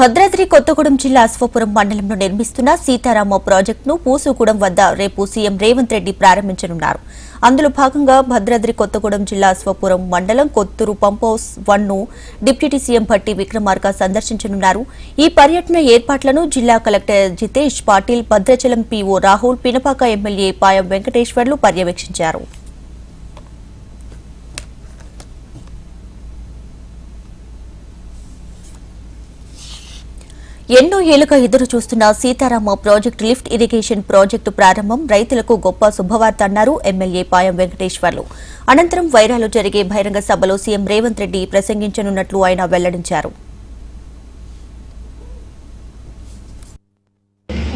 భద్రాద్రి కొత్తగూడెం జిల్లా అశ్వపురం మండలంలో నిర్మిస్తున్న సీతారామ ప్రాజెక్టును పూసుగూడెం వద్ద రేపు సీఎం రేవంత్ రెడ్డి ప్రారంభించనున్నారు. అందులో భాగంగా భద్రాద్రి కొత్తగూడెం జిల్లా అశ్వపురం మండలం కొత్తూరు పంపౌస్ వన్ను డిప్యూటీ సీఎం భట్టి విక్రమార్క సందర్శించనున్నారు. ఈ పర్యటన ఏర్పాట్లను జిల్లా collector Jitesh Patil Bhadrachalam PO Rahul Pinapaka MLA Payam Venkateswarlu పర్యవేక్షించారు. ఎన్నో ఏళ్ళుగా ఎదురు చూస్తున్న Sitarama project lift irrigation project ప్రారంభం రైతులకు గొప్ప శుభవార్త అన్నారు ఎమ్మెల్యే పాయం వెంకటేశ్వర్లు. అనంతరం వైరాలో జరిగే బహిరంగ సభలో సీఎం రేవంత్ రెడ్డి ప్రసంగించనున్నట్లు ఆయన వెల్లడించారు.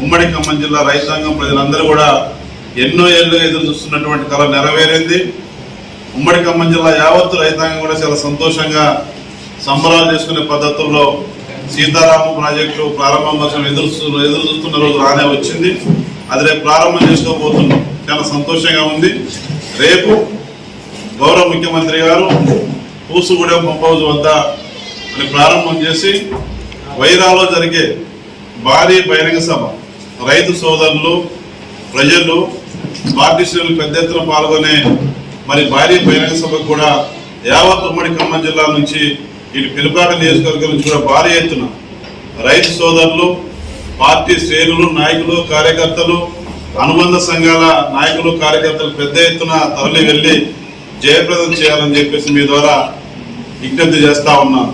ఉమ్మడి ఖమ్మం జిల్లా రైతాంగం ప్రజలందరూ కూడా ఎన్నో ఏళ్ళు ఎదురు చూస్తున్నటువంటి కళ నెరవేరింది. ఉమ్మడి ఖమ్మం జిల్లా యావత్తు రైతాంగం కూడా చాలా సంతోషంగా సంబరాలు చేసుకునే పద్ధతుల్లో సీతారామ ప్రాజెక్టు ప్రారంభం కోసం ఎదురు ఎదురు చూస్తున్న రోజు రానే వచ్చింది. అది రేపు ప్రారంభం చేసుకోబోతున్నాం. చాలా సంతోషంగా ఉంది. రేపు గౌరవ ముఖ్యమంత్రి గారు పూసుగూడెం పంప్ వద్ద మరి ప్రారంభం చేసి వైరాలో జరిగే భారీ బహిరంగ సభ. రైతు సోదరులు ప్రజలు పార్టీ శ్రేణులు పెద్ద ఎత్తున పాల్గొనే మరి భారీ బహిరంగ సభకు కూడా యావత్ ఉమ్మడి ఖమ్మం జిల్లా నుంచి ఇటు పిలుపాక నియోజకవర్గం నుంచి కూడా భారీ ఎత్తున రైతు సోదరులు పార్టీ శ్రేణులు నాయకులు కార్యకర్తలు అనుబంధ సంఘాల నాయకులు కార్యకర్తలు పెద్ద ఎత్తున తరలి వెళ్ళి జయప్రదం చేయాలని చెప్పేసి మీ ద్వారా విజ్ఞప్తి చేస్తా ఉన్నాను.